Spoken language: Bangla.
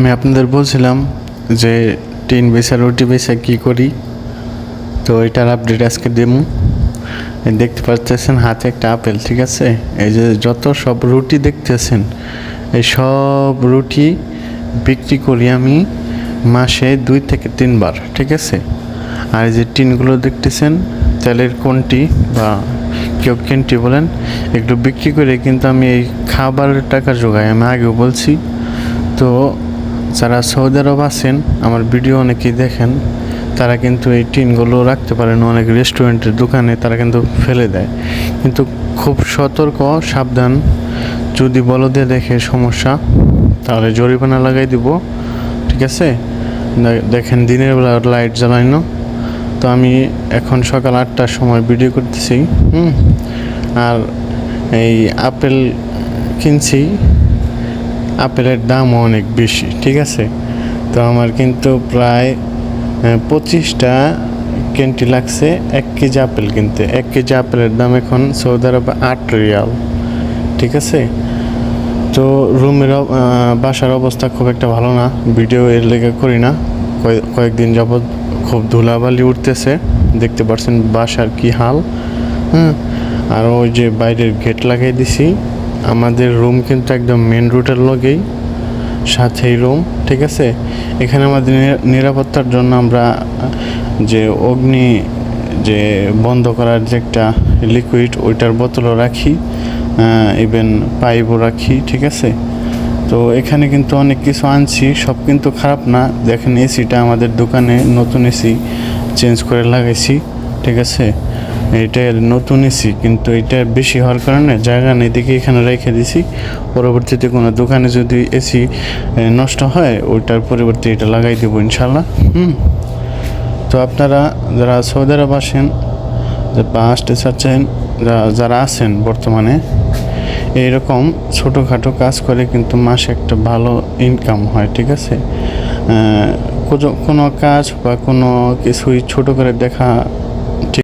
আমি আপনাদের বলছিলাম যে টিন বেসা রুটি বেসা কী করি? তো এটার আপডেট আজকে দেবো। দেখতে পাচ্ছেন হাতে একটা আপেল, ঠিক আছে? এই যে যত সব রুটি দেখতেছেন, এই সব রুটি বিক্রি করি আমি মাসে দুই থেকে তিনবার, ঠিক আছে? আর এই যে টিনগুলো দেখতেছেন, তেলের কোনটি বা কেউ কেনটি বলেন একটু বিক্রি করে কিন্তু আমি এই খাবারের টাকা জোগাই। আমি আগেও বলছি, তো যারা সৌদি আরব আছেন, আমার ভিডিও অনেকেই দেখেন, তারা কিন্তু এই টিনগুলো রাখতে পারেন অনেক রেস্টুরেন্টের দোকানে, তারা কিন্তু ফেলে দেয়। কিন্তু খুব সতর্ক, সাবধান, যদি বলদে দেখে সমস্যা, তাহলে জরিমানা লাগাই দিব, ঠিক আছে? দেখেন দিনের বেলা লাইট জ্বালাইনো। তো আমি এখন সকাল আটটার সময় ভিডিও করতেছি, হুম? আর এই আপেল কিনছি আপেলের দামও অনেক বেশি, ঠিক আছে? তো আমার কিন্তু প্রায় পঁচিশটা কেন্টি লাগছে এক কেজি আপেল কিনতে। এক কেজি আপেলের দাম এখন সৌদি আরবে আট রিয়াল, ঠিক আছে? তো রুমের বাসার অবস্থা খুব একটা ভালো না, ভিডিও এর লেগে করি না। কয়ে- কয়েকদিন যাবৎ খুব ধুলাবালি উঠতেছে, দেখতে পাচ্ছেন বাসার কি হাল হ্যাঁ আর ওই যে বাইরের গেট লাগিয়ে দিছি আমাদের রুম কিন্তু একদম মেন রুটের লগেই, সাথেই রুম ঠিক আছে? এখানে আমাদের নিরাপত্তার জন্য আমরা, যে অগ্নি, যে বন্ধ করার যে একটা লিকুইড ওইটার বোতলও রাখি ইভেন পাইপও রাখি, ঠিক আছে? তো এখানে কিন্তু অনেক কিছু আনছি, সব কিন্তু খারাপ না। দেখেন এসিটা আমাদের দোকানে নতুন এসি চেঞ্জ করে লাগাইছি, ঠিক আছে? এটা নতুন এসি, কিন্তু এটা বেশি হওয়ার কারণে জায়গা নেই দেখে এখানে রেখে দিছি। পরবর্তীতে কোনো দোকানে যদি এসি নষ্ট হয়, ওইটার পরিবর্তে এটা লাগাই দেবো ইনশাল্লাহ হুম। তো আপনারা যারা সৌদি আরব আসেন বা আসতে চাচ্ছেন যারা আছেন বর্তমানে, এইরকম ছোটোখাটো কাজ করে কিন্তু মাসে একটা ভালো ইনকাম হয়, ঠিক আছে? কোনো- কোনো কাজ বা কোনো কিছুই ছোট করে দেখা